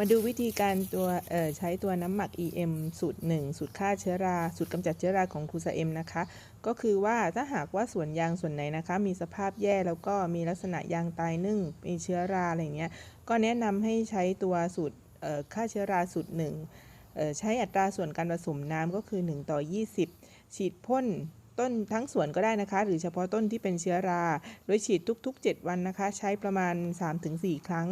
มาดูวิธีการตัวใช้ตัวน้ำหมัก EM สูตร 1 สูตรฆ่าเชื้อรา สูตรกำจัดเชื้อราของครูซาเอ็มนะคะ ก็คือว่าถ้าหากว่าส่วนยางส่วนไหนนะคะ มีสภาพแย่แล้วก็มีลักษณะยางตายนึ่งมีเชื้อราอะไรเงี้ย ก็แนะนำให้ใช้ตัวสูตรฆ่าเชื้อราสูตร1เอ่อใช้อัตราส่วนการผสมน้ำก็คือ 1 ต่อ 20 ฉีดพ่นต้นทั้งสวนก็ได้นะคะ หรือเฉพาะต้นที่เป็นเชื้อรา โดยฉีดทุก ๆ 7 วันนะคะ ใช้ประมาณ 3-4 ครั้ง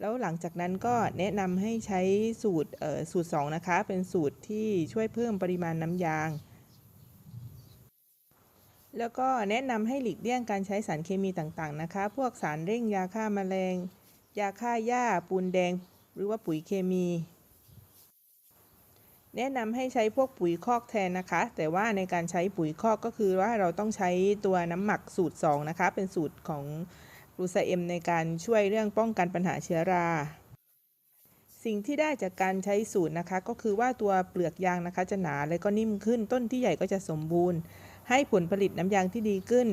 แล้วหลังจากนั้นก็แนะนำให้ใช้สูตรเอ่อสูตร 2 นะคะ เป็นสูตรที่ช่วยเพิ่มปริมาณน้ำยาง แล้วก็แนะนำให้หลีกเลี่ยงการใช้สารเคมีต่างๆนะคะ พวกสารเร่งยาฆ่าแมลง ยาฆ่าหญ้า ปูนแดง หรือว่าปุ๋ยเคมี แนะนำให้ใช้พวกปุ๋ยคอกแทนนะคะ แต่ว่าในการใช้ปุ๋ยคอกก็คือว่าเราต้องใช้ตัวน้ำหมักสูตร 2 นะคะ เป็นสูตรของ รูซาเอ็มในการช่วยเรื่องป้องกันปัญหาเชื้อรา สิ่งที่ได้จากการใช้สูตรนะคะ ก็คือว่าตัวเปลือกยางนะคะ จะหนาและก็นิ่มขึ้น ต้นที่ใหญ่ก็จะสมบูรณ์ ให้ผลผลิตน้ำยางที่ดีขึ้น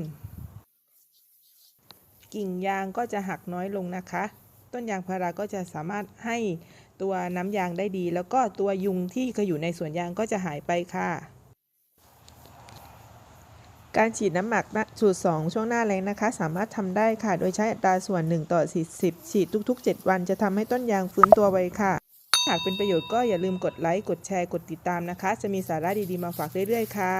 กิ่งยางก็จะหักน้อยลงนะคะ ต้นยางพาราก็จะสามารถให้ตัวน้ำยางได้ดี แล้วก็ตัวยุงที่เคยอยู่ในสวนยางก็จะหายไปค่ะ การฉีดน้ำหมักสูตร 2 ช่วงหน้าแรงนะคะ สามารถทำได้ค่ะ โดยใช้อัตราส่วน 1 ต่อ 40 ฉีดทุก ๆ 7 วันจะทำให้ต้นยางฟื้นตัวไวค่ะ หากเป็นประโยชน์ก็อย่าลืมกดไลค์ กดแชร์ กดติดตามนะคะ จะมีสาระดีๆ มาฝากเรื่อยๆ ค่ะ